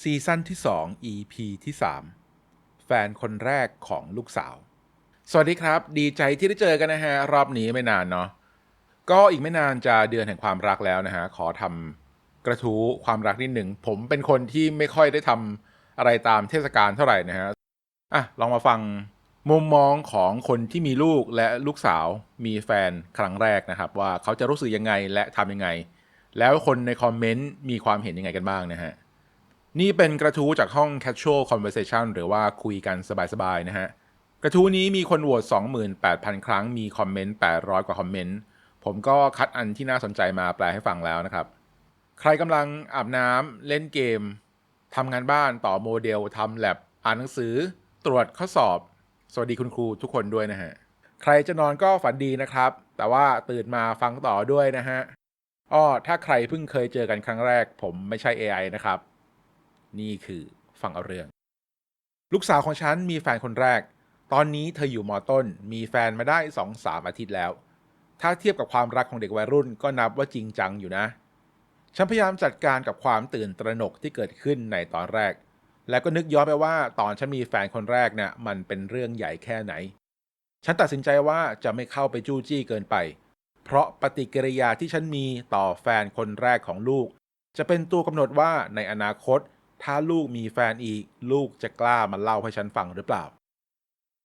ซีซั่นที่ 2 EP ที่ 3 แฟนคนแรกของลูกสาว สวัสดีครับ ดีใจที่ได้เจอกันนะฮะ รอบนี้ไม่นานเนาะก็อีกไม่นานจะเดือนแห่งความรักแล้วนะฮะ ขอทำกระทู้ความรักนิดหนึ่ง ผมเป็นคนที่ไม่ค่อยได้ทำอะไรตามเทศกาลเท่าไหร่นะฮะอะลองมาฟังมุมมองของคนที่มีลูกและลูกสาวมีแฟนครั้งแรกนะครับ ว่าเขาจะรู้สึกยังไงและทำยังไง แล้วคนในคอมเมนต์มีความเห็นยังไงกันบ้างนะฮะ นี่เป็นกระทู้จากห้อง casual conversation หรือว่าคุยกันสบายๆนะฮะ กระทู้นี้มีคนโหวต28,000 ครั้งมีคอมเมนต์ 800 กว่าคอมเมนต์ ผมก็คัดอันที่น่าสนใจมาแปลให้ฟังแล้วนะครับ ใครกำลังอาบน้ำเล่นเกมทำงานบ้านต่อโมเดลทำแลบอ่านหนังสือ ตรวจข้อสอบ สวัสดีคุณครูทุกคนด้วยนะฮะ ใครจะนอนก็ฝันดีนะครับ แต่ว่าตื่นมาฟังต่อด้วยนะฮะอ้อถ้าใครเพิ่งเคยเจอกันครั้งแรก ผมไม่ใช่ AI นะครับ นี่คือฟังเอาเรื่อง ลูกสาวของฉันมีแฟนคนแรก ตอนนี้เธออยู่มอต้น มีแฟนมาได้สองสามอาทิตย์แล้ว ถ้าเทียบกับความรักของเด็กวัยรุ่นก็นับว่าจริงจังอยู่นะ ฉันพยายามจัดการกับความตื่นตระหนกที่เกิดขึ้นในตอนแรก แล้วก็นึกย้อนไปว่าตอนฉันมีแฟนคนแรกเนี่ยมันเป็นเรื่องใหญ่แค่ไหน ฉันตัดสินใจว่าจะไม่เข้าไปจู้จี้เกินไป เพราะปฏิกิริยาที่ฉันมีต่อแฟนคนแรกของลูกจะเป็นตัวกำหนดว่าในอนาคต ถ้าลูกมีแฟนอีก ลูกจะกล้ามาเล่าให้ฉันฟังหรือเปล่า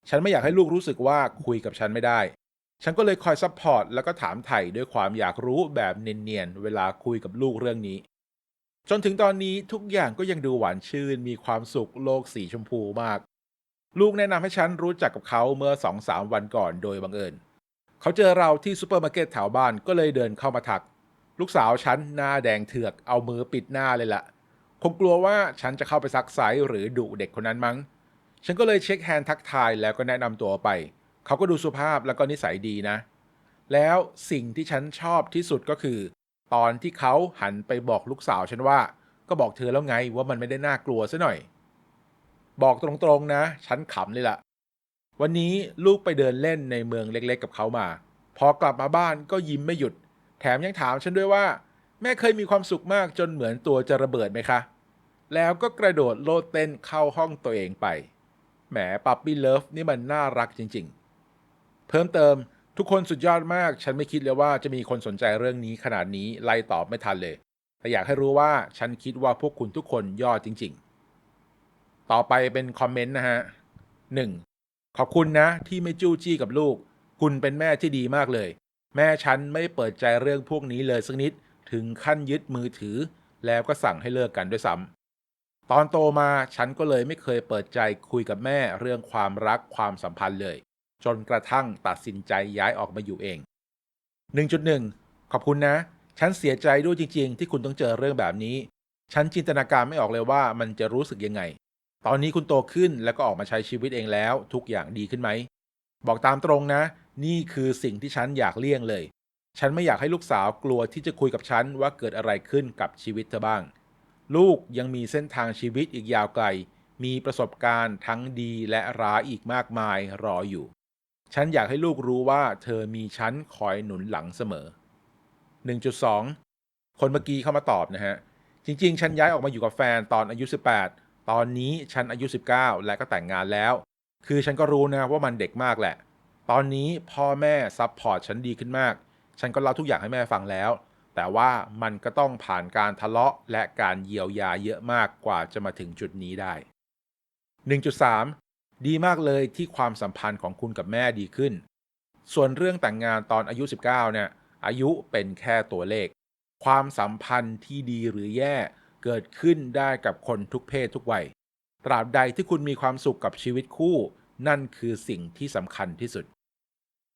ฉันไม่อยากให้ลูกรู้สึกว่าคุยกับฉันไม่ได้ ฉันก็เลยคอยซัพพอร์ตแล้วก็ถามไถ่ด้วยความอยากรู้แบบเนียนๆ เวลาคุยกับลูกเรื่องนี้ จนถึงตอนนี้ทุกอย่างก็ยังดูหวานชื่น มีความสุขโลกสีชมพูมาก ลูกแนะนำให้ฉันรู้จักกับเขาเมื่อสองสามวันก่อนโดยบังเอิญ เขาเจอเราที่ซูเปอร์มาร์เก็ตแถวบ้านก็เลยเดินเข้ามาทัก ลูกสาวฉันหน้าแดงเถือกเอามือปิดหน้าเลยละ่ะ คงกลัวว่าฉันจะเข้าไปซักไซหรือดุเด็กคนนั้นมั้ง ฉันก็เลยเช็คแฮนด์ทักทายแล้วก็แนะนำตัวไป เขาก็ดูสุภาพแล้วก็นิสัยดีนะ แล้วสิ่งที่ฉันชอบที่สุดก็คือ ตอนที่เขาหันไปบอกลูกสาวฉันว่า ก็บอกเธอแล้วไงว่ามันไม่ได้น่ากลัวซะหน่อย บอกตรงๆนะ ฉันขำเลยล่ะ วันนี้ลูกไปเดินเล่นในเมืองเล็กๆ กับเขามา พอกลับมาบ้านก็ยิ้มไม่หยุด แถมยังถามฉันด้วยว่า แม่เคยมีความสุขมากจนเหมือนตัวจะระเบิดไหมคะ แล้วก็กระโดดโลดเต้นเข้าห้องตัวเองไป แหมปับปี้เลิฟนี่มันน่ารักจริง ๆ เพิ่มเติมทุกคนสุดยอดมาก ฉันไม่คิดเลยว่าจะมีคนสนใจเรื่องนี้ขนาดนี้ไล่ตอบไม่ทันเลย แต่อยากให้รู้ว่าฉันคิดว่าพวกคุณทุกคนยอดจริง ๆ ต่อไปเป็นคอมเมนต์นะฮะ 1. ขอบคุณนะที่ไม่จู้จี้กับลูก คุณเป็นแม่ที่ดีมากเลย แม่ฉันไม่เปิดใจเรื่องพวกนี้เลยสักนิด ถึงขั้นยึดมือถือ แล้วก็สั่งให้เลิกกันด้วยซ้ำตอนโตมาฉันก็เลยไม่เคยเปิดใจคุยกับแม่เรื่องความรักความสัมพันธ์เลย จนกระทั่งตัดสินใจย้ายออกมาอยู่เอง 1.1 ขอบคุณนะ ฉันเสียใจด้วยจริง ๆ ที่คุณต้องเจอเรื่องแบบนี้ ฉันจินตนาการไม่ออกเลยว่ามันจะรู้สึกยังไง ตอนนี้คุณโตขึ้นแล้วก็ออกมาใช้ชีวิตเองแล้ว ทุกอย่างดีขึ้นไหมบอกตามตรงนะ นี่คือสิ่งที่ฉันอยากเลี่ยงเลย ฉันไม่อยากให้ลูกสาวกลัวที่จะคุยกับฉันว่าเกิดอะไรขึ้นกับชีวิตเธอบ้าง ลูกยังมีเส้นทางชีวิตอีกยาวไกล มีประสบการณ์ทั้งดีและร้ายอีกมากมายรออยู่ ฉันอยากให้ลูกรู้ว่าเธอมีฉันคอยหนุนหลังเสมอ 1.2 คนเมื่อกี้เข้ามาตอบนะฮะ จริงๆ ฉันย้ายออกมาอยู่กับแฟนตอนอายุ 18 ตอนนี้ฉันอายุ 19 และก็แต่งงานแล้ว คือฉันก็รู้นะว่ามันเด็กมากแหละ ตอนนี้พ่อแม่ซัพพอร์ตฉันดีขึ้นมาก ฉันก็เล่าทุกอย่างให้แม่ฟังแล้ว แต่ว่ามันก็ต้องผ่านการทะเลาะและการเยียวยาเยอะมากกว่าจะมาถึงจุดนี้ได้ 1.3 ดีมากเลยที่ความสัมพันธ์ของคุณกับแม่ดีขึ้น ส่วนเรื่องแต่งงานตอนอายุ 19 เนี่ย อายุเป็นแค่ตัวเลข ความสัมพันธ์ที่ดีหรือแย่เกิดขึ้นได้กับคนทุกเพศทุกวัย ตราบใดที่คุณมีความสุขกับชีวิตคู่ นั่นคือสิ่งที่สำคัญที่สุด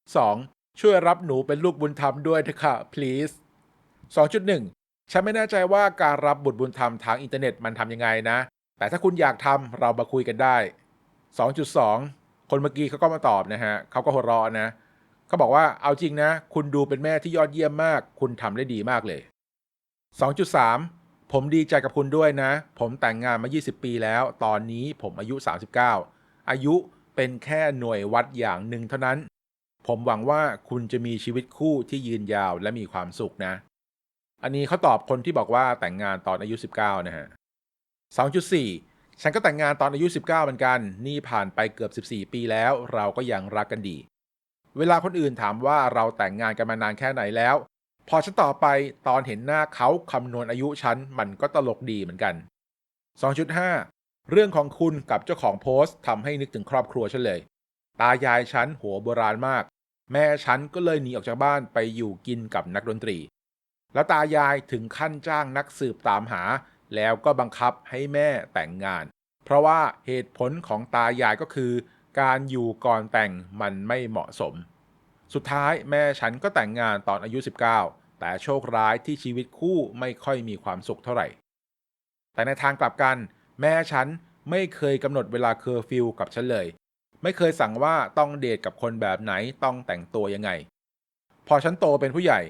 2. ช่วยรับหนูเป็นลูกบุญธรรมด้วยเถอะค่ะ please 2.1 ฉันไม่แน่ใจว่าการรับบุตรบุญธรรมทางอินเทอร์เน็ตมันทำยังไงนะ แต่ถ้าคุณอยากทำเรามาคุยกันได้ 2.2 คนเมื่อกี้เขาก็มาตอบนะฮะเขาก็หัวเราะนะเขาบอกว่าเอาจริงนะ คุณดูเป็นแม่ที่ยอดเยี่ยมมาก คุณทำได้ดีมากเลย 2.3 ผมดีใจกับคุณด้วยนะ ผมแต่งงานมา 20 ปีแล้ว ตอนนี้ผมอายุ 39 อายุเป็นแค่หน่วยวัดอย่างหนึ่งเท่านั้น ผมหวังว่าคุณจะมีชีวิตคู่ที่ยืนยาวและมีความสุขนะ อันนี้เขาตอบคนที่บอกว่าแต่งงานตอนอายุ 19 นะฮะ 2.4 ฉันก็แต่งงานตอนอายุ 19 เหมือนกัน นี่ผ่านไปเกือบ 14 ปีแล้ว เราก็ยังรักกันดี เวลาคนอื่นถามว่าเราแต่งงานกันมานานแค่ไหนแล้ว พอฉันตอบไปตอนเห็นหน้าเขาคำนวณอายุฉันมันก็ตลกดีเหมือนกัน 2.5 เรื่องของคุณกับเจ้าของโพสต์ทำให้นึกถึงครอบครัวฉันเลย ตายายฉันหัวโบราณมาก แม่ฉันก็เลยหนีออกจากบ้านไปอยู่กินกับนักดนตรี แล้วตายายถึงขั้นจ้างนักสืบตามหา แล้วก็บังคับให้แม่แต่งงาน เพราะว่าเหตุผลของตายายก็คือ การอยู่ก่อนแต่งมันไม่เหมาะสม สุดท้ายแม่ฉันก็แต่งงานตอนอายุ 19 แต่โชคร้ายที่ชีวิตคู่ไม่ค่อยมีความสุขเท่าไหร่ แต่ในทางกลับกัน แม่ฉันไม่เคยกำหนดเวลาเคอร์ฟิวกับฉันเลย ไม่เคยสั่งว่าต้องเดทกับคนแบบไหนต้องแต่งตัวยังไง พอฉันโตเป็นผู้ใหญ่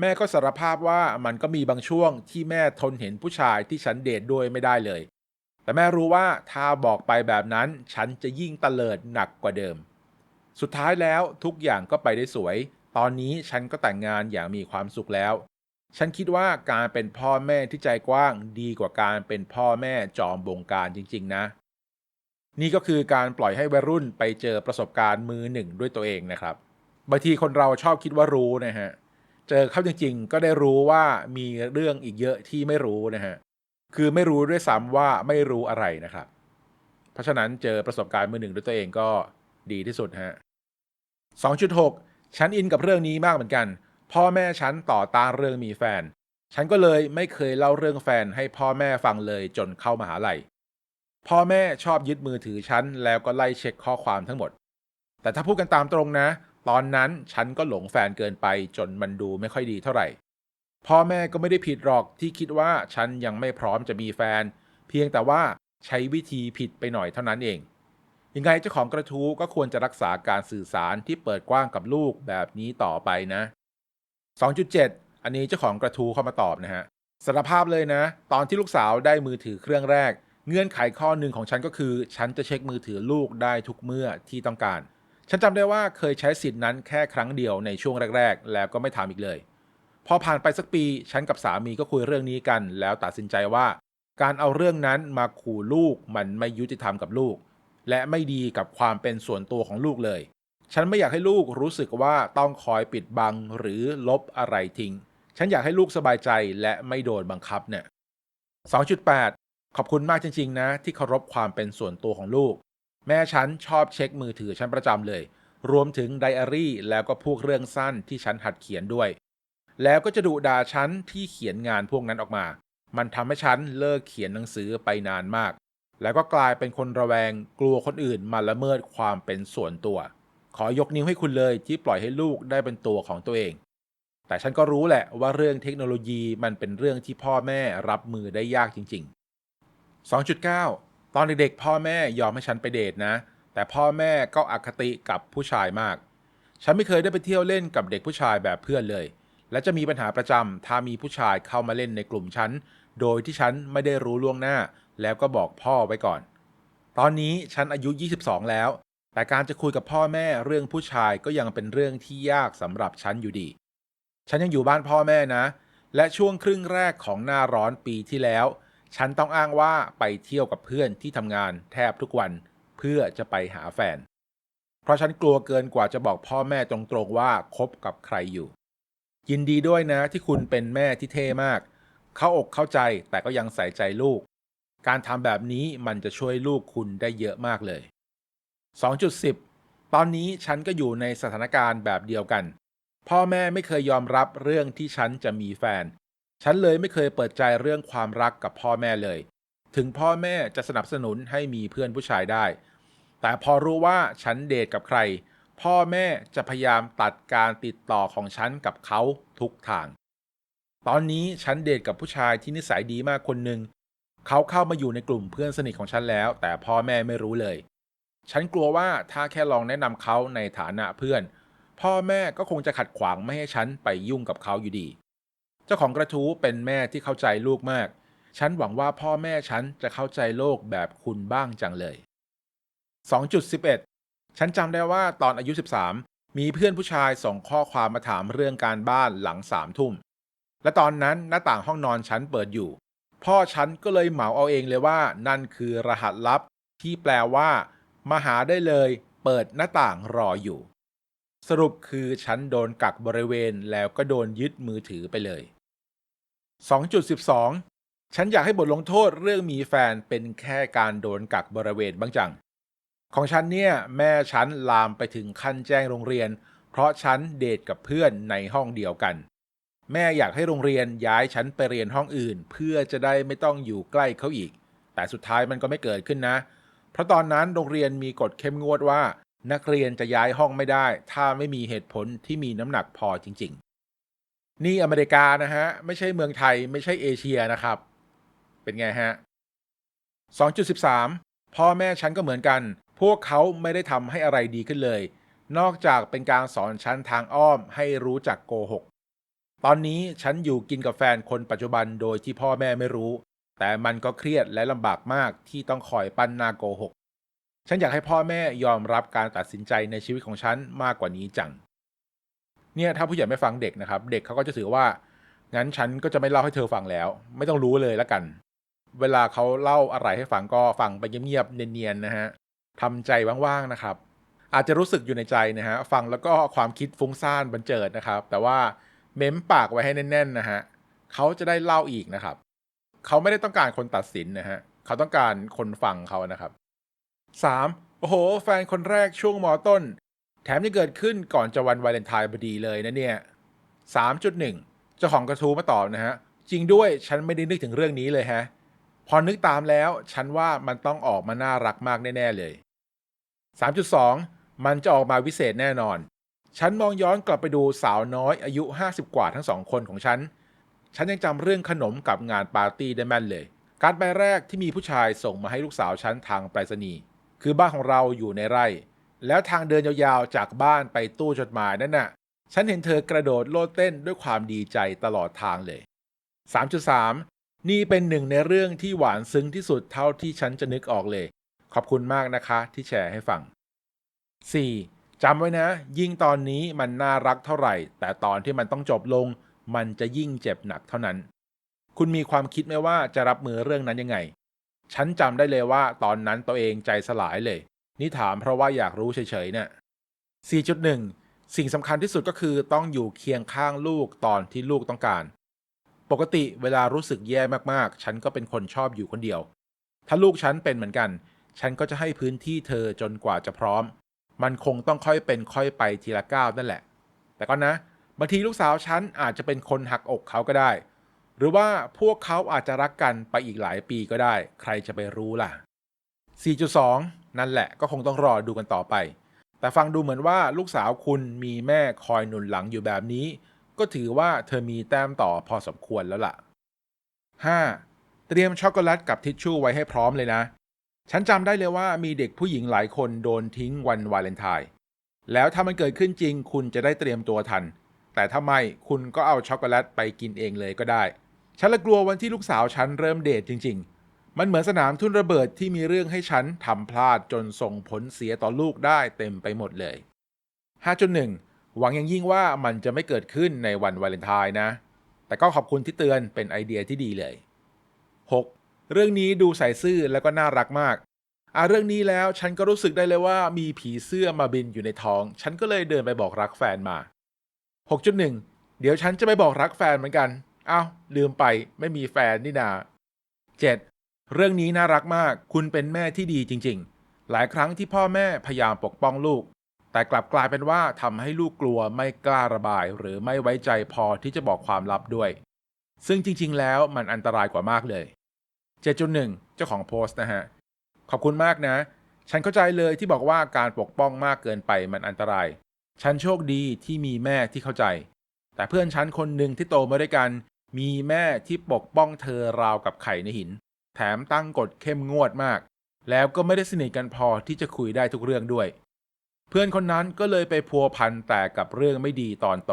แม่ก็สารภาพว่ามันก็มีบางช่วงที่แม่ทนเห็นผู้ชายที่ฉันเดทด้วยไม่ได้เลย แต่แม่รู้ว่าถ้าบอกไปแบบนั้นฉันจะยิ่งตะเลิดหนักกว่าเดิม สุดท้ายแล้วทุกอย่างก็ไปได้สวย ตอนนี้ฉันก็แต่งงานอย่างมีความสุขแล้ว ฉันคิดว่าการเป็นพ่อแม่ที่ใจกว้างดีกว่าการเป็นพ่อแม่จอมบงการจริง ๆ นะ นี่ก็คือการปล่อยให้วัยรุ่นไปเจอประสบการณ์มือหนึ่งด้วยตัวเองนะครับบางทีคนเราชอบคิดว่ารู้นะฮะเจอเข้าจริงๆ ก็ได้รู้ว่ามีเรื่องอีกเยอะที่ไม่รู้นะฮะคือไม่รู้ด้วยซ้ำว่าไม่รู้อะไรนะครับ เพราะฉะนั้นเจอประสบการณ์มือหนึ่งด้วยตัวเองก็ดีที่สุดฮะ2.6 ฉันอินกับเรื่องนี้มากเหมือนกัน พ่อแม่ฉันต่อต้านเรื่องมีแฟน ฉันก็เลยไม่เคยเล่าเรื่องแฟนให้พ่อแม่ฟังเลยจนเข้ามาหาลัย พ่อแม่ชอบยึดมือถือฉัน แล้วก็ไล่เช็คข้อความทั้งหมด แต่ถ้าพูดกันตามตรงนะ ตอนนั้นฉันก็หลงแฟนเกินไปจนมันดูไม่ค่อยดีเท่าไหร่ พ่อแม่ก็ไม่ได้ผิดหรอกที่คิดว่าฉันยังไม่พร้อมจะมีแฟน เพียงแต่ว่าใช้วิธีผิดไปหน่อยเท่านั้นเอง ยังไงเจ้าของกระทู้ก็ควรจะรักษาการสื่อสารที่เปิดกว้างกับลูกแบบนี้ต่อไปนะ 2.7 อันนี้เจ้าของกระทู้เข้ามาตอบนะฮะสารภาพเลยนะ ตอนที่ลูกสาวได้มือถือเครื่องแรก เงื่อนไขข้อหนึ่งของฉันก็คือ ฉันจะเช็คมือถือลูกได้ทุกเมื่อที่ต้องการ ฉันจำได้ว่าเคยใช้สิทธินั้นแค่ครั้งเดียวในช่วงแรก ๆ แล้วก็ไม่ทำอีกเลย พอผ่านไปสักปี ฉันกับสามีก็คุยเรื่องนี้กัน แล้วตัดสินใจว่า การเอาเรื่องนั้นมาขู่ลูกมันไม่ยุติธรรมกับลูก และไม่ดีกับความเป็นส่วนตัวของลูกเลย ฉันไม่อยากให้ลูกรู้สึกว่าต้องคอยปิดบังหรือลบอะไรทิ้ง ฉันอยากให้ลูกสบายใจและไม่โดนบังคับเนี่ย2.8 ขอบคุณมากจริง ๆ นะ ที่เคารพความเป็นส่วนตัวของลูก แม่ฉันชอบเช็คมือถือฉันประจำเลย รวมถึงไดอารี่แล้วก็พวกเรื่องสั้นที่ฉันหัดเขียนด้วย แล้วก็จะดุด่าฉันที่เขียนงานพวกนั้นออกมา มันทำให้ฉันเลิกเขียนหนังสือไปนานมาก แล้วก็กลายเป็นคนระแวงกลัวคนอื่นมาละเมิดความเป็นส่วนตัว ขอยกนิ้วให้คุณเลยที่ปล่อยให้ลูกได้เป็นตัวของตัวเองแต่ฉันก็รู้แหละว่าเรื่องเทคโนโลยีมันเป็นเรื่องที่พ่อแม่รับมือได้ยากจริงๆ 2.9 ตอนเด็กๆพ่อแม่ยอมให้ฉันไปเดทนะ แต่พ่อแม่ก็อคติกับผู้ชายมาก ฉันไม่เคยได้ไปเที่ยวเล่นกับเด็กผู้ชายแบบเพื่อนเลย และจะมีปัญหาประจำถ้ามีผู้ชายเข้ามาเล่นในกลุ่มฉัน โดยที่ฉันไม่ได้รู้ล่วงหน้า แล้วก็บอกพ่อไว้ก่อน ตอนนี้ฉันอายุ 22 แล้ว แต่การจะคุยกับพ่อแม่เรื่องผู้ชายก็ยังเป็นเรื่องที่ยากสำหรับฉันอยู่ดี ฉันยังอยู่บ้านพ่อแม่นะ และช่วงครึ่งแรกของหน้าร้อนปีที่แล้ว ฉันต้องอ้างว่าไปเที่ยวกับเพื่อนที่ทำงานแทบทุกวันเพื่อจะไปหาแฟน เพราะฉันกลัวเกินกว่าจะบอกพ่อแม่ตรงๆว่าคบกับใครอยู่ ยินดีด้วยนะที่คุณเป็นแม่ที่เท่มาก เข้าอกเข้าใจแต่ก็ยังใส่ใจลูก การทำแบบนี้มันจะช่วยลูกคุณได้เยอะมากเลย 2.10 ตอนนี้ฉันก็อยู่ในสถานการณ์แบบเดียวกัน พ่อแม่ไม่เคยยอมรับเรื่องที่ฉันจะมีแฟน ฉันเลยไม่เคยเปิดใจเรื่องความรักกับพ่อแม่เลย ถึงพ่อแม่จะสนับสนุนให้มีเพื่อนผู้ชายได้ แต่พอรู้ว่าฉันเดทกับใคร พ่อแม่จะพยายามตัดการติดต่อของฉันกับเขาทุกทาง ตอนนี้ฉันเดทกับผู้ชายที่นิสัยดีมากคนหนึ่งเขาเข้ามาอยู่ในกลุ่มเพื่อนสนิทของฉันแล้ว แต่พ่อแม่ไม่รู้เลย ฉันกลัวว่าถ้าแค่ลองแนะนำเขาในฐานะเพื่อน พ่อแม่ก็คงจะขัดขวางไม่ให้ฉันไปยุ่งกับเขาอยู่ดี จ้าของกระทู้เป็นแม่ที่เข้าใจลูกมาก ฉันหวังว่าพ่อแม่ฉันจะเข้าใจโลกแบบคุณบ้างจังเลย 2.11 ฉันจำได้ว่าตอนอายุ 13 มีเพื่อนผู้ชายส่งข้อความมาถามเรื่องการบ้านหลังสามทุ่ม และตอนนั้นหน้าต่างห้องนอนฉันเปิดอยู่ พ่อฉันก็เลยเหมาเอาเองเลยว่า นั่นคือรหัสลับที่แปลว่า มาหาได้เลย เปิดหน้าต่างรออยู่ สรุปคือฉันโดนกักบริเวณแล้วก็โดนยึดมือถือไปเลย 2.12 ฉันอยากให้บทลงโทษเรื่องมีแฟนเป็นแค่การโดนกักบริเวณบ้างจัง ของฉันเนี่ยแม่ฉันลามไปถึงขั้นแจ้งโรงเรียน เพราะฉันเดทกับเพื่อนในห้องเดียวกัน แม่อยากให้โรงเรียนย้ายฉันไปเรียนห้องอื่น เพื่อจะได้ไม่ต้องอยู่ใกล้เขาอีก แต่สุดท้ายมันก็ไม่เกิดขึ้นนะ เพราะตอนนั้นโรงเรียนมีกฎเข้มงวดว่า นักเรียนจะย้ายห้องไม่ได้ ถ้าไม่มีเหตุผลที่มีน้ำหนักพอจริงๆ นี่อเมริกานะฮะ ไม่ใช่เมืองไทยไม่ใช่เอเชียนะครับ เป็นไงฮะ 2.13 พ่อแม่ฉันก็เหมือนกัน พวกเขาไม่ได้ทำให้อะไรดีขึ้นเลย นอกจากเป็นการสอนฉันทางอ้อมให้รู้จักโกหก ตอนนี้ฉันอยู่กินกับแฟนคนปัจจุบันโดยที่พ่อแม่ไม่รู้ แต่มันก็เครียดและลำบากมากที่ต้องคอยปั้นหน้าโกหก ฉันอยากให้พ่อแม่ยอมรับการตัดสินใจในชีวิตของฉันมากกว่านี้จัง เนี่ยถ้าผู้ใหญ่ไม่ฟังเด็กนะครับ เด็กเขาก็จะถือว่างั้นฉันก็จะไม่เล่าให้เธอฟังแล้ว ไม่ต้องรู้เลยละกัน เวลาเขาเล่าอะไรให้ฟังก็ฟังไปเงียบๆเนียนๆนะฮะทำใจว่างๆนะครับ อาจจะรู้สึกอยู่ในใจนะฮะฟังแล้วก็ความคิดฟุ้งซ่านบันเจิดนะครับ แต่ว่าเม้มปากไว้ให้แน่นๆนะฮะเขาจะได้เล่าอีกนะครับเขาไม่ได้ต้องการคนตัดสินนะฮะเขาต้องการคนฟังเขานะครับ 3. โอ้โห แฟนคนแรกช่วงมอต้น แถมยังเกิดขึ้นก่อนจะวันวาเลนไทน์พอดีเลยนะเนี่ย 3.1 เจ้าของกระทู้มาตอบนะฮะ จริงด้วยฉันไม่ได้นึกถึงเรื่องนี้เลยฮะ พอนึกตามแล้ว ฉันว่ามันต้องออกมาน่ารักมากแน่ ๆ เลย 3.2 มันจะออกมาวิเศษแน่นอน ฉันมองย้อนกลับไปดูสาวน้อยอายุ 50 กว่าทั้งสองคนของฉัน ฉันยังจำเรื่องขนมกับงานปาร์ตี้ได้แม่นเลย การดใบแรกที่มีผู้ชายส่งมาให้ลูกสาวฉันทางไปรษณีย์คือบ้านของเราอยู่ในไร่ แล้วทางเดินยาวๆจากบ้านไปตู้จดหมายนั่นน่ะ ฉันเห็นเธอกระโดดโลดเต้นด้วยความดีใจตลอดทางเลย 3.3 นี่เป็นหนึ่งในเรื่องที่หวานซึ้งที่สุดเท่าที่ฉันจะนึกออกเลย ขอบคุณมากนะคะที่แชร์ให้ฟัง 4. จำไว้นะ ยิ่งตอนนี้มันน่ารักเท่าไหร่ แต่ตอนที่มันต้องจบลง มันจะยิ่งเจ็บหนักเท่านั้น คุณมีความคิดไหมว่าจะรับมือเรื่องนั้นยังไง ฉันจำได้เลยว่าตอนนั้นตัวเองใจสลายเลย นี่ถามเพราะว่าอยากรู้เฉยๆเนี่ย4.1 สิ่งสำคัญที่สุดก็คือต้องอยู่เคียงข้างลูกตอนที่ลูกต้องการ ปกติเวลารู้สึกแย่มากๆ ฉันก็เป็นคนชอบอยู่คนเดียว ถ้าลูกฉันเป็นเหมือนกัน ฉันก็จะให้พื้นที่เธอจนกว่าจะพร้อม มันคงต้องค่อยเป็นค่อยไปทีละก้าวนั่นแหละ แต่ก็นะบางทีลูกสาวฉันอาจจะเป็นคนหักอกเขาก็ได้ หรือว่าพวกเขาอาจจะรักกันไปอีกหลายปีก็ได้ ใครจะไปรู้ล่ะ 4.2 นั่นแหละก็คงต้องรอดูกันต่อไป แต่ฟังดูเหมือนว่าลูกสาวคุณมีแม่คอยหนุนหลังอยู่แบบนี้ ก็ถือว่าเธอมีแต้มต่อพอสมควรแล้วล่ะ 5. เตรียมช็อกโกแลตกับทิชชู่ไว้ให้พร้อมเลยนะ ฉันจำได้เลยว่ามีเด็กผู้หญิงหลายคนโดนทิ้งวันวาเลนไทน์แล้วถ้ามันเกิดขึ้นจริง คุณจะได้เตรียมตัวทัน แต่ถ้าไม่คุณก็เอาช็อกโกแลตไปกินเองเลยก็ได้ ฉันละกลัววันที่ลูกสาวฉันเริ่มเดทจริง ๆ มันเหมือนสนามทุ่นระเบิดที่มีเรื่องให้ฉันทำพลาดจนส่งผลเสียต่อลูกได้เต็มไปหมดเลย 5.1 หวังอย่างยิ่งว่ามันจะไม่เกิดขึ้นในวันวาเลนไทน์นะ แต่ก็ขอบคุณที่เตือนเป็นไอเดียที่ดีเลย 6. เรื่องนี้ดูใส่ซื่อแล้วก็น่ารักมากอะเรื่องนี้แล้วฉันก็รู้สึกได้เลยว่ามีผีเสื้อมาบินอยู่ในท้อง ฉันก็เลยเดินไปบอกรักแฟนมา 6.1 เดี๋ยวฉันจะไปบอกรักแฟนเหมือนกัน เอ้าลืมไปไม่มีแฟนนี่นา 7. เรื่องนี้น่ารักมาก คุณเป็นแม่ที่ดีจริง ๆ หลายครั้งที่พ่อแม่พยายามปกป้องลูก แต่กลับกลายเป็นว่าทำให้ลูกกลัวไม่กล้าระบาย หรือไม่ไว้ใจพอที่จะบอกความลับด้วย ซึ่งจริง ๆ แล้วมันอันตรายกว่ามากเลย 7.1 เจ้าของโพสต์นะฮะ ขอบคุณมากนะ ฉันเข้าใจเลยที่บอกว่าการปกป้องมากเกินไปมันอันตราย ฉันโชคดีที่มีแม่ที่เข้าใจ แต่เพื่อนฉันคนหนึ่งที่โตมาด้วยกัน มีแม่ที่ปกป้องเธอราวกับไข่ในหิน แถมตั้งกฎเข้มงวดมาก แล้วก็ไม่ได้สนิทกันพอที่จะคุยได้ทุกเรื่องด้วย เพื่อนคนนั้นก็เลยไปพัวพันแต่กับเรื่องไม่ดีตอนโต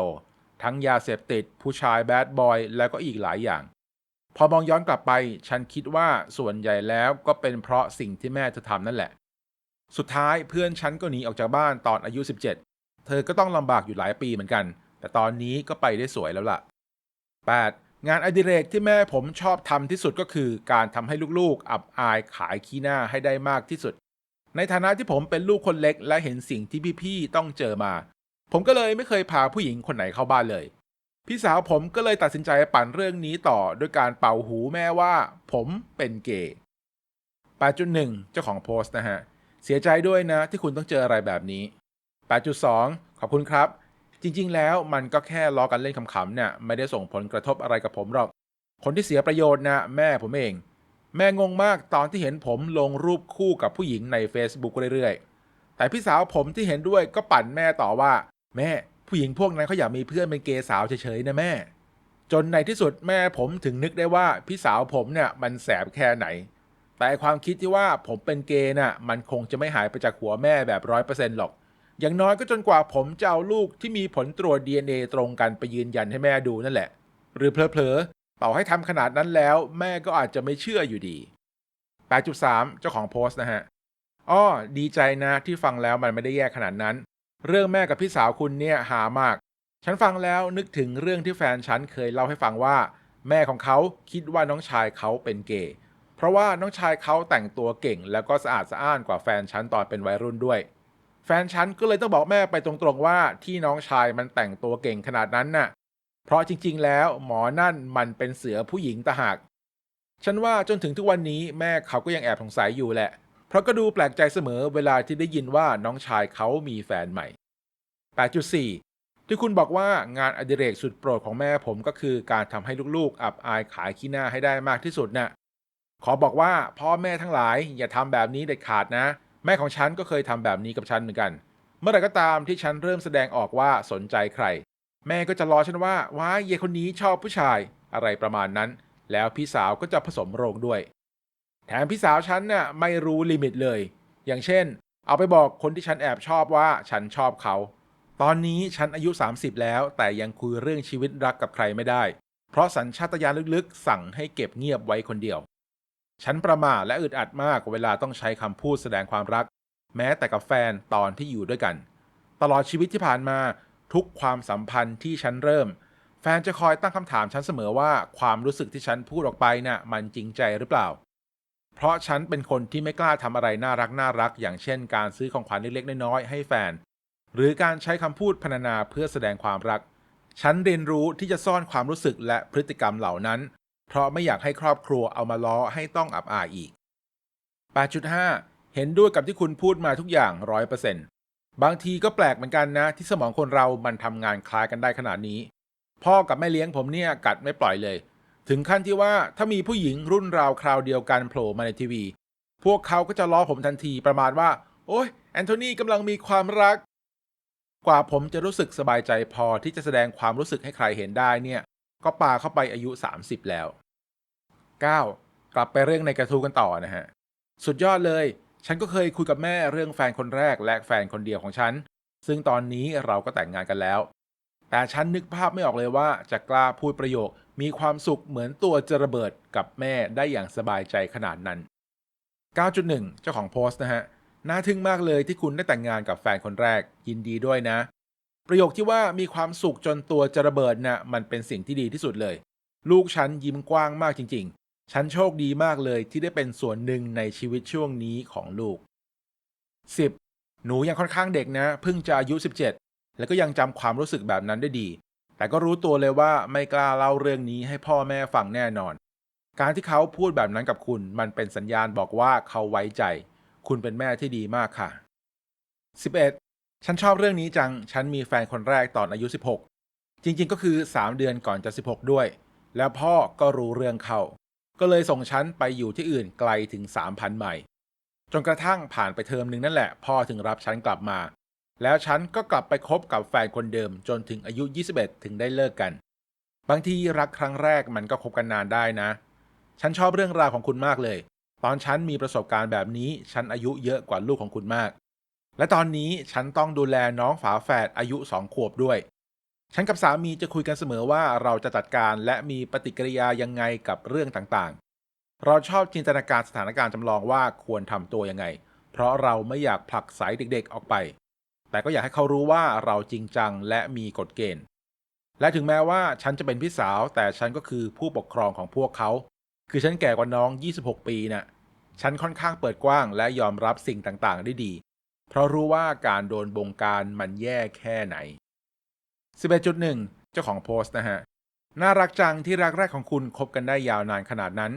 ทั้งยาเสพติด ผู้ชายแบดบอย แล้วก็อีกหลายอย่าง พอมองย้อนกลับไป ฉันคิดว่าส่วนใหญ่แล้วก็เป็นเพราะสิ่งที่แม่เธอทำนั่นแหละ สุดท้ายเพื่อนฉันก็หนีออกจากบ้านตอนอายุ 17 เธอก็ต้องลำบากอยู่หลายปีเหมือนกัน แต่ตอนนี้ก็ไปได้สวยแล้วล่ะ 8. งานอดิเรกที่แม่ผมชอบทำที่สุดก็คือการทำให้ลูกๆ อับอายขายขี้หน้าให้ได้มากที่สุด ในฐานะที่ผมเป็นลูกคนเล็กและเห็นสิ่งที่พี่ๆต้องเจอมา ผมก็เลยไม่เคยพาผู้หญิงคนไหนเข้าบ้านเลย พี่สาวผมก็เลยตัดสินใจปั่นเรื่องนี้ต่อด้วยการเป่าหูแม่ว่า ผมเป็นเกย์8.1 เจ้าของโพสต์นะฮะ เสียใจด้วยนะที่คุณต้องเจออะไรแบบนี้ 8.2 ขอบคุณครับ จริง ๆ แล้วมันก็แค่ล้อกันเล่นขำๆเนี่ยไม่ได้ส่งผลกระทบอะไรกับผมหรอก คนที่เสียประโยชน์นะแม่ผมเอง แม่งงมากตอนที่เห็นผมลงรูปคู่กับผู้หญิงใน Facebook เรื่อยๆ แต่พี่สาวผมที่เห็นด้วยก็ปั่นแม่ต่อว่า แม่ผู้หญิงพวกนั้นเขาอยากมีเพื่อนเป็นเกย์สาวเฉยๆนะแม่ จนในที่สุดแม่ผมถึงนึกได้ว่าพี่สาวผมเนี่ยมันแสบแค่ไหน แต่ความคิดที่ว่าผมเป็นเกย์น่ะมันคงจะไม่หายไปจากหัวแม่แบบร้อยเปอร์เซ็นต์หรอก อย่างน้อยก็จนกว่าผมจะเอาลูกที่มีผลตรวจ DNA ตรงกันไปยืนยันให้แม่ดูนั่นแหละ หรือเพลอๆต่อให้ทำขนาดนั้นแล้ว แม่ก็อาจจะไม่เชื่ออยู่ดี 8.3 เจ้าของโพสต์นะฮะอ้อดีใจนะที่ฟังแล้วมันไม่ได้แย่ขนาดนั้น เรื่องแม่กับพี่สาวคุณเนี่ยหามาก ฉันฟังแล้วนึกถึงเรื่องที่แฟนฉันเคยเล่าให้ฟังว่า แม่ของเขาคิดว่าน้องชายเขาเป็นเกย์เพราะว่าน้องชายเขาแต่งตัวเก่ง แล้วก็สะอาดสะอ้านกว่าแฟนฉันตอนเป็นวัยรุ่นด้วย แฟนฉันก็เลยต้องบอกแม่ไปตรงๆว่าที่น้องชายมันแต่งตัวเก่งขนาดนั้นน่ะ เพราะจริงๆ แล้วหมอนั่นมันเป็นเสือผู้หญิงตะหาก ฉันว่าจนถึงทุกวันนี้แม่เขาก็ยังแอบสงสัยอยู่แหละ เพราะก็ดูแปลกใจเสมอเวลาที่ได้ยินว่าน้องชายเขามีแฟนใหม่ 8.4 ที่คุณบอกว่างานอดิเรกสุดโปรดของแม่ผมก็คือการทำให้ลูกๆ อับอายขายขี้หน้าให้ได้มากที่สุดน่ะขอบอกว่าพ่อแม่ทั้งหลายอย่าทำแบบนี้เด็ดขาดนะ แม่ของฉันก็เคยทำแบบนี้กับฉันเหมือนกัน เมื่อไหร่ก็ตามที่ฉันเริ่มแสดงออกว่าสนใจใคร แม่ก็จะรอฉันว่าว้าเยายคนนี้ชอบผู้ชายอะไรประมาณนั้น แล้วพี่สาวก็จะผสมโรงด้วย แถมพี่สาวฉันน่ะไม่รู้ลิมิตเลย อย่างเช่น เอาไปบอกคนที่ฉันแอบชอบว่าฉันชอบเขา ตอนนี้ฉันอายุ 30 แล้ว แต่ยังคุยเรื่องชีวิตรักกับใครไม่ได้ เพราะสัญชาตญาณลึกๆ สั่งให้เก็บเงียบไว้คนเดียว ฉันประหม่าและอึดอัดมากเวลาต้องใช้คำพูดแสดงความรัก แม้แต่กับแฟนตอนที่อยู่ด้วยกัน ตลอดชีวิตที่ผ่านมาทุกความสัมพันธ์ที่ฉันเริ่ม แฟนจะคอยตั้งคำถามฉันเสมอว่าความรู้สึกที่ฉันพูดออกไปน่ะมันจริงใจหรือเปล่า เพราะฉันเป็นคนที่ไม่กล้าทำอะไรน่ารักน่ารัก อย่างเช่น การซื้อของขวัญเล็กๆน้อยๆให้แฟน หรือการใช้คำพูดพรรณนาเพื่อแสดงความรัก ฉันเรียนรู้ที่จะซ่อนความรู้สึกและพฤติกรรมเหล่านั้น เพราะไม่อยากให้ครอบครัวเอามาล้อให้ต้องอับอายอีก 8.5 เห็นด้วยกับที่คุณพูดมาทุกอย่าง100%บางทีก็แปลกเหมือนกันนะ ที่สมองคนเรามันทำงานคล้ายกันได้ขนาดนี้ พ่อกับแม่เลี้ยงผมเนี่ยกัดไม่ปล่อยเลย ถึงขั้นที่ว่าถ้ามีผู้หญิงรุ่นราวคราวเดียวกันโผล่มาในทีวี พวกเขาก็จะล้อผมทันทีประมาณว่า โอ้ยแอนโทนีกำลังมีความรัก กว่าผมจะรู้สึกสบายใจพอที่จะแสดงความรู้สึกให้ใครเห็นได้เนี่ย ก็ปาเข้าไปอายุ 30 แล้ว 9. กลับไปเรื่องในกระทู้กันต่อนะฮะ สุดยอดเลย ฉันก็เคยคุยกับแม่เรื่องแฟนคนแรกและแฟนคนเดียวของฉัน ซึ่งตอนนี้เราก็แต่งงานกันแล้ว แต่ฉันนึกภาพไม่ออกเลยว่าจะกล้าพูดประโยค มีความสุขเหมือนตัวจะระเบิดกับแม่ได้อย่างสบายใจขนาดนั้น 9.1 เจ้าของโพสต์นะฮะ น่าทึ่งมากเลยที่คุณได้แต่งงานกับแฟนคนแรก ยินดีด้วยนะ ประโยคที่ว่ามีความสุขจนตัวจะระเบิดนะ่ะมันเป็นสิ่งที่ดีที่สุดเลย ลูกฉันยิ้มกว้างมากจริง ๆ ฉันโชคดีมากเลยที่ได้เป็นส่วนหนึ่งในชีวิตช่วงนี้ของลูก 10. หนูยังค่อนข้างเด็กนะเพิ่งจะอายุ 17 แล้วก็ยังจำความรู้สึกแบบนั้นได้ดี แต่ก็รู้ตัวเลยว่าไม่กล้าเล่าเรื่องนี้ให้พ่อแม่ฟังแน่นอน การที่เขาพูดแบบนั้นกับคุณ มันเป็นสัญญาณบอกว่าเขาไว้ใจ คุณเป็นแม่ที่ดีมากค่ะ 11. ฉันชอบเรื่องนี้จัง ฉันมีแฟนคนแรกตอนอายุ 16 จริงๆ ก็คือ 3 เดือนก่อนจะ 16 ด้วย แล้วพ่อก็รู้เรื่องเขาก็เลยส่งฉันไปอยู่ที่อื่นไกลถึง 3,000 ไมล์จนกระทั่งผ่านไปเทอมหนึ่งนั่นแหละ พ่อถึงรับฉันกลับมา แล้วฉันก็กลับไปคบกับแฟนคนเดิมจนถึงอายุ 21 ถึงได้เลิกกัน บางทีรักครั้งแรกมันก็คบกันนานได้นะ ฉันชอบเรื่องราวของคุณมากเลย ตอนฉันมีประสบการณ์แบบนี้ ฉันอายุเยอะกว่าลูกของคุณมาก และตอนนี้ฉันต้องดูแลน้องฝาแฝดอายุสองขวบด้วย ฉันกับสามีจะคุยกันเสมอว่าเราจะจัดการและมีปฏิกิริยายังไงกับเรื่องต่างๆ เราชอบจินตนาการสถานการณ์จำลองว่าควรทำตัวยังไง เพราะเราไม่อยากผลักไสเด็กๆออกไป แต่ก็อยากให้เขารู้ว่าเราจริงจังและมีกฎเกณฑ์ และถึงแม้ว่าฉันจะเป็นพี่สาว แต่ฉันก็คือผู้ปกครองของพวกเขา คือฉันแก่กว่าน้อง 26 ปีน่ะฉันค่อนข้างเปิดกว้างและยอมรับสิ่งต่างๆ ได้ดี เพราะรู้ว่าการโดนบงการมันแย่แค่ไหน 11.1 เจ้าของโพสต์นะฮะ น่ารักจังที่รักแรกของคุณคบกันได้ยาวนานขนาดนั้น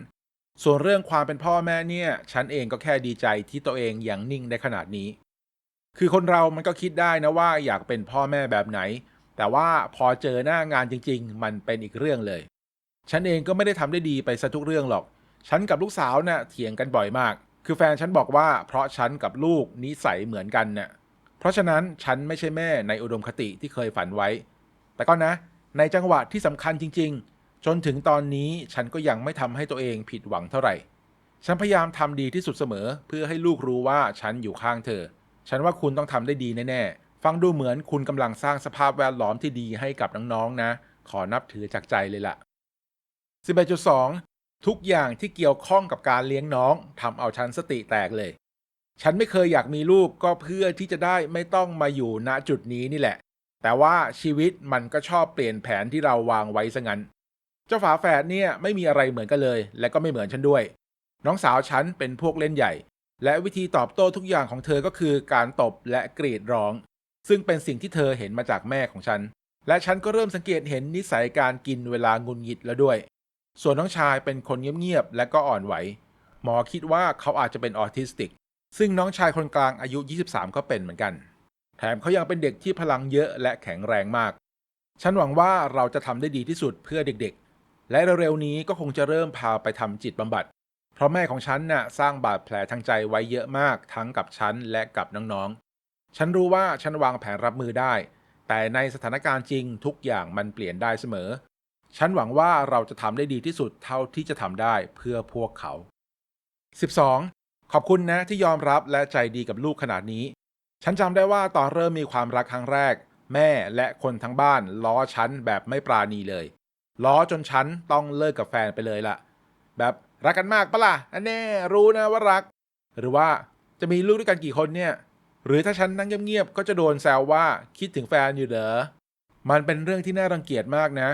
ส่วนเรื่องความเป็นพ่อแม่เนี่ย ฉันเองก็แค่ดีใจที่ตัวเองยังนิ่งได้ขนาดนี้ คือคนเรามันก็คิดได้นะว่าอยากเป็นพ่อแม่แบบไหน แต่ว่าพอเจอหน้างานจริง ๆ มันเป็นอีกเรื่องเลย ฉันเองก็ไม่ได้ทำได้ดีไปซะทุกเรื่องหรอก ฉันกับลูกสาวน่ะเถียงกันบ่อยมาก คือแฟนฉันบอกว่าเพราะฉันกับลูกนิสัยเหมือนกันน่ะเพราะฉะนั้นฉันไม่ใช่แม่ในอุดมคติที่เคยฝันไว้ แต่ก็นะ ในจังหวะที่สำคัญจริง ๆ จนถึงตอนนี้ฉันก็ยังไม่ทำให้ตัวเองผิดหวังเท่าไหร่ ฉันพยายามทำดีที่สุดเสมอ เพื่อให้ลูกรู้ว่าฉันอยู่ข้างเธอ ฉันว่าคุณต้องทำได้ดีแน่ๆ ฟังดูเหมือนคุณกำลังสร้างสภาพแวดล้อมที่ดีให้กับน้องๆนะขอนับถือจากใจเลยล่ะ11.2 ทุกอย่างที่เกี่ยวข้องกับการเลี้ยงน้องทำเอาฉันสติแตกเลย ฉันไม่เคยอยากมีลูกก็เพื่อที่จะได้ไม่ต้องมาอยู่ณจุดนี้นี่แหละ แต่ว่าชีวิตมันก็ชอบเปลี่ยนแผนที่เราวางไว้ซะงั้น เจ้าฝาแฝดเนี่ยไม่มีอะไรเหมือนกันเลย และก็ไม่เหมือนฉันด้วย น้องสาวฉันเป็นพวกเล่นใหญ่ และวิธีตอบโต้ทุกอย่างของเธอก็คือการตบและกรีดร้อง ซึ่งเป็นสิ่งที่เธอเห็นมาจากแม่ของฉัน และฉันก็เริ่มสังเกตเห็นนิสัยการกินเวลางุนงิดแล้วด้วย ส่วนน้องชายเป็นคนเงียบๆและก็อ่อนไหว หมอคิดว่าเขาอาจจะเป็นออทิสติก ซึ่งน้องชายคนกลางอายุ 23 ก็เป็นเหมือนกัน แถมเขายังเป็นเด็กที่พลังเยอะและแข็งแรงมาก ฉันหวังว่าเราจะทำได้ดีที่สุดเพื่อเด็กๆ และเร็วๆนี้ก็คงจะเริ่มพาไปทำจิตบำบัด เพราะแม่ของฉันน่ะสร้างบาดแผลทางใจไว้เยอะมากทั้งกับฉันและกับน้องๆ ฉันรู้ว่าฉันวางแผนรับมือได้ แต่ในสถานการณ์จริงทุกอย่างมันเปลี่ยนได้เสมอ ฉันหวังว่าเราจะทำได้ดีที่สุดเท่าที่จะทำได้เพื่อพวกเขา 12. ขอบคุณนะที่ยอมรับและใจดีกับลูกขนาดนี้ ฉันจำได้ว่าตอนเริ่มมีความรักครั้งแรก แม่และคนทั้งบ้านล้อฉันแบบไม่ปราณีเลย ล้อจนฉันต้องเลิกกับแฟนไปเลยล่ะ แบบรักกันมากปะล่ะอันแน่รู้นะว่ารัก หรือว่าจะมีลูกด้วยกันกี่คนเนี่ย หรือถ้าฉันนั่งเงียบๆก็จะโดนแซวว่าคิดถึงแฟนอยู่เหรอมันเป็นเรื่องที่น่ารังเกียจมากนะ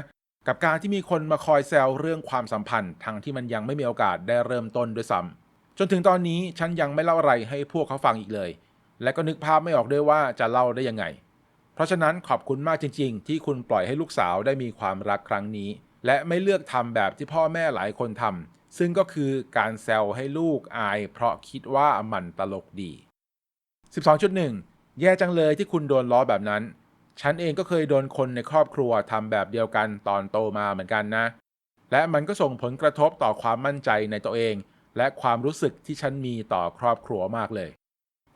กับการที่มีคนมาคอยแซวเรื่องความสัมพันธ์ทั้งที่มันยังไม่มีโอกาสได้เริ่มต้นด้วยซ้ำจนถึงตอนนี้ฉันยังไม่เล่าอะไรให้พวกเขาฟังอีกเลย และก็นึกภาพไม่ออกด้วยว่าจะเล่าได้ยังไง เพราะฉะนั้นขอบคุณมากจริง ๆ ที่คุณปล่อยให้ลูกสาวได้มีความรักครั้งนี้ และไม่เลือกทำแบบที่พ่อแม่หลายคนทำซึ่งก็คือการแซวให้ลูกอาย เพราะคิดว่ามันตลกดี 12.1 แย่จังเลยที่คุณโดนล้อแบบนั้น ฉันเองก็เคยโดนคนในครอบครัวทำแบบเดียวกันตอนโตมาเหมือนกันนะ และมันก็ส่งผลกระทบต่อความมั่นใจในตัวเอง และความรู้สึกที่ฉันมีต่อครอบครัวมากเลย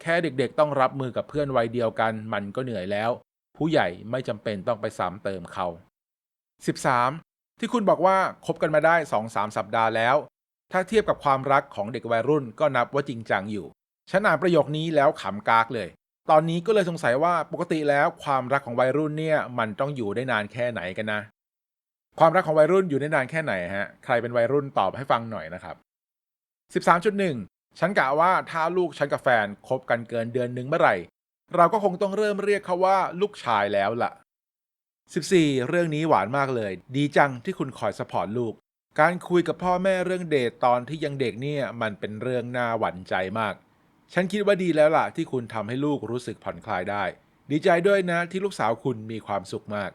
แค่เด็กๆต้องรับมือกับเพื่อนวัยเดียวกัน มันก็เหนื่อยแล้ว ผู้ใหญ่ไม่จำเป็นต้องไปซ้ำเติมเขา 13. ที่คุณบอกว่าคบกันมาได้ 2-3 สัปดาห์แล้ว ถ้าเทียบกับความรักของเด็กวัยรุ่นก็นับว่าจริงจังอยู่ ฉันอ่านประโยคนี้แล้วขำกากเลย ตอนนี้ก็เลยสงสัยว่าปกติแล้วความรักของวัยรุ่นเนี่ยมันต้องอยู่ได้นานแค่ไหนกันนะ ความรักของวัยรุ่นอยู่ได้นานแค่ไหนฮะ ใครเป็นวัยรุ่นตอบให้ฟังหน่อยนะครับ 13.1 ฉันกะว่าถ้าลูกฉันกับแฟนคบกันเกินเดือนหนึ่งเมื่อไหร่ เราก็คงต้องเริ่มเรียกเขาว่าลูกชายแล้วล่ะ 14 เรื่องนี้หวานมากเลย ดีจังที่คุณคอยสปอร์ตลูก การคุยกับพ่อแม่เรื่องเดทตอนที่ยังเด็กเนี่ยมันเป็นเรื่องน่าหวั่นใจมาก ฉันคิดว่าดีแล้วล่ะที่คุณทำให้ลูกรู้สึกผ่อนคลายได้ ดีใจด้วยนะที่ลูกสาวคุณมีความสุขมาก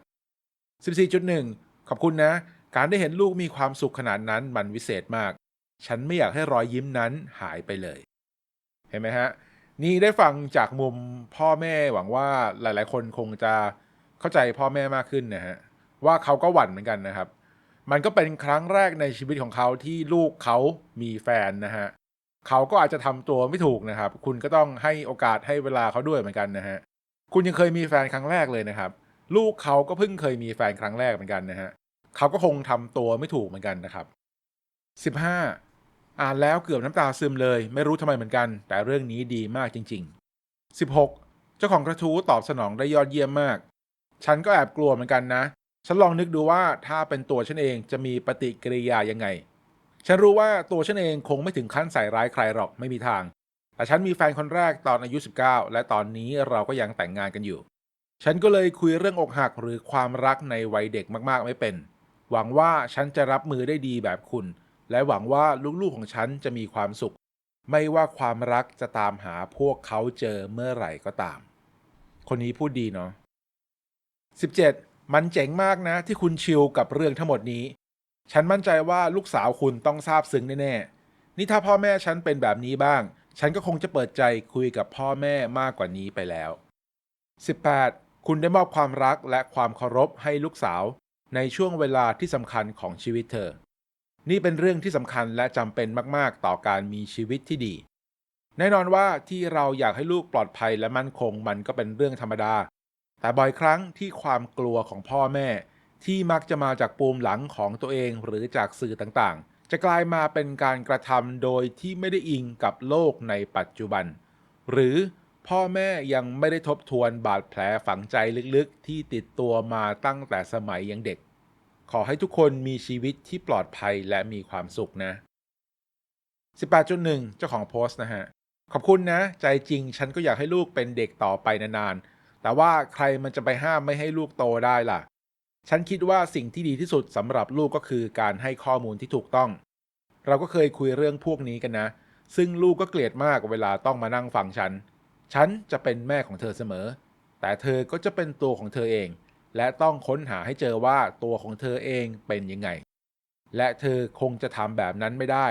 14.1 ขอบคุณนะ การได้เห็นลูกมีความสุขขนาดนั้นมันวิเศษมาก ฉันไม่อยากให้รอยยิ้มนั้นหายไปเลย เห็นไหมฮะ นี่ได้ฟังจากมุมพ่อแม่หวังว่าหลาย ๆ คนคงจะเข้าใจพ่อแม่มากขึ้นนะฮะว่าเขาก็หวั่นเหมือนกันนะครับ มันก็เป็นครั้งแรกในชีวิตของเขาที่ลูกเขามีแฟนนะฮะ เขาก็อาจจะทำตัวไม่ถูกนะครับ คุณก็ต้องให้โอกาสให้เวลาเขาด้วยเหมือนกันนะฮะคุณยังเคยมีแฟนครั้งแรกเลยนะครับ ลูกเขาก็เพิ่งเคยมีแฟนครั้งแรกเหมือนกันนะฮะเขาก็คงทำตัวไม่ถูกเหมือนกันนะครับ 15 อ่านแล้วเกือบน้ำตาซึมเลย ไม่รู้ทำไมเหมือนกัน แต่เรื่องนี้ดีมากจริง ๆ 16 เจ้าของกระทู้ตอบสนองได้ยอดเยี่ยมมาก ฉันก็แอบกลัวเหมือนกันนะ ฉันลองนึกดูว่าถ้าเป็นตัวฉันเองจะมีปฏิกิริยายังไง ฉันรู้ว่าตัวฉันเองคงไม่ถึงขั้นใส่ร้ายใครหรอกไม่มีทาง แต่ฉันมีแฟนคนแรกตอนอายุ 19 และตอนนี้เราก็ยังแต่งงานกันอยู่ ฉันก็เลยคุยเรื่องอกหักหรือความรักในวัยเด็กมากๆไม่เป็น หวังว่าฉันจะรับมือได้ดีแบบคุณ และหวังว่าลูกๆของฉันจะมีความสุข ไม่ว่าความรักจะตามหาพวกเขาเจอเมื่อไหร่ก็ตาม คนนี้พูดดีเนาะ 17. มันเจ๋งมากนะที่คุณชิลกับเรื่องทั้งหมดนี้ ฉันมั่นใจว่าลูกสาวคุณต้องซาบซึ้งแน่ๆ นี่ถ้าพ่อแม่ฉันเป็นแบบนี้บ้าง ฉันก็คงจะเปิดใจคุยกับพ่อแม่มากกว่านี้ไปแล้ว 18. คุณได้มอบความรักและความเคารพให้ลูกสาว ในช่วงเวลาที่สำคัญของชีวิตเธอ นี่เป็นเรื่องที่สำคัญและจำเป็นมากๆ ต่อการมีชีวิตที่ดี แน่นอนว่าที่เราอยากให้ลูกปลอดภัยและมั่นคงมันก็เป็นเรื่องธรรมดา แต่บ่อยครั้งที่ความกลัวของพ่อแม่ ที่มักจะมาจากปูมหลังของตัวเองหรือจากสื่อต่างๆ จะกลายมาเป็นการกระทำโดยที่ไม่ได้อิงกับโลกในปัจจุบัน หรือพ่อแม่ยังไม่ได้ทบทวนบาดแผลฝังใจลึกๆ ที่ติดตัวมาตั้งแต่สมัยยังเด็ก ขอให้ทุกคนมีชีวิตที่ปลอดภัยและมีความสุขนะ 18.1 เจ้าของโพสต์นะฮะ ขอบคุณนะ ใจจริงฉันก็อยากให้ลูกเป็นเด็กต่อไปนานๆ แต่ว่าใครมันจะไปห้ามไม่ให้ลูกโตได้ล่ะ ฉันคิดว่าสิ่งที่ดีที่สุดสำหรับลูกก็คือการให้ข้อมูลที่ถูกต้อง เราก็เคยคุยเรื่องพวกนี้กันนะ ซึ่งลูกก็เกลียดมากเวลาต้องมานั่งฟังฉัน ฉันจะเป็นแม่ของเธอเสมอ แต่เธอก็จะเป็นตัวของเธอเอง และต้องค้นหาให้เจอว่าตัวของเธอเองเป็นยังไง และเธอคงจะทำแบบนั้นไม่ได้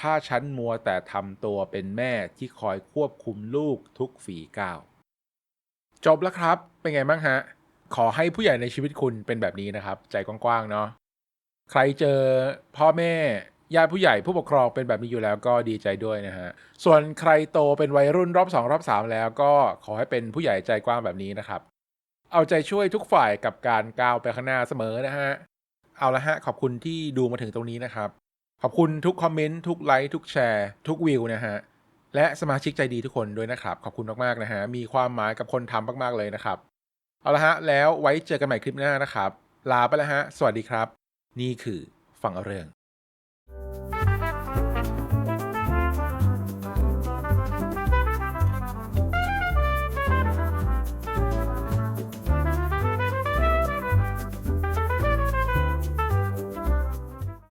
ถ้าฉันมัวแต่ทำตัวเป็นแม่ที่คอยควบคุมลูกทุกฝีก้าว จบแล้วครับ เป็นไงบ้างฮะ ขอให้ผู้ใหญ่ในชีวิตคุณเป็นแบบนี้นะครับ ใจกว้างๆเนาะใครเจอพ่อแม่ญาติผู้ใหญ่ผู้ปกครองเป็นแบบนี้อยู่แล้วก็ดีใจด้วยนะฮะ ส่วนใครโตเป็นวัยรุ่นรอบ 2 รอบ 3 แล้วก็ขอให้เป็นผู้ใหญ่ใจกว้างแบบนี้นะครับ เอาใจช่วยทุกฝ่ายกับการก้าวไปข้างหน้าเสมอนะฮะ เอาละฮะ ขอบคุณที่ดูมาถึงตรงนี้นะครับ ขอบคุณทุกคอมเมนต์ทุกไลค์ทุกแชร์ทุกวิวนะฮะ และสมาชิกใจดีทุกคนด้วยนะครับ ขอบคุณมากๆนะฮะ มีความหมายกับคนทำมากๆเลยนะครับ เอาละฮะ แล้วไว้เจอกันใหม่คลิปหน้านะครับ ลาไปแล้วฮะ สวัสดีครับ นี่คือฟังเเรื่อง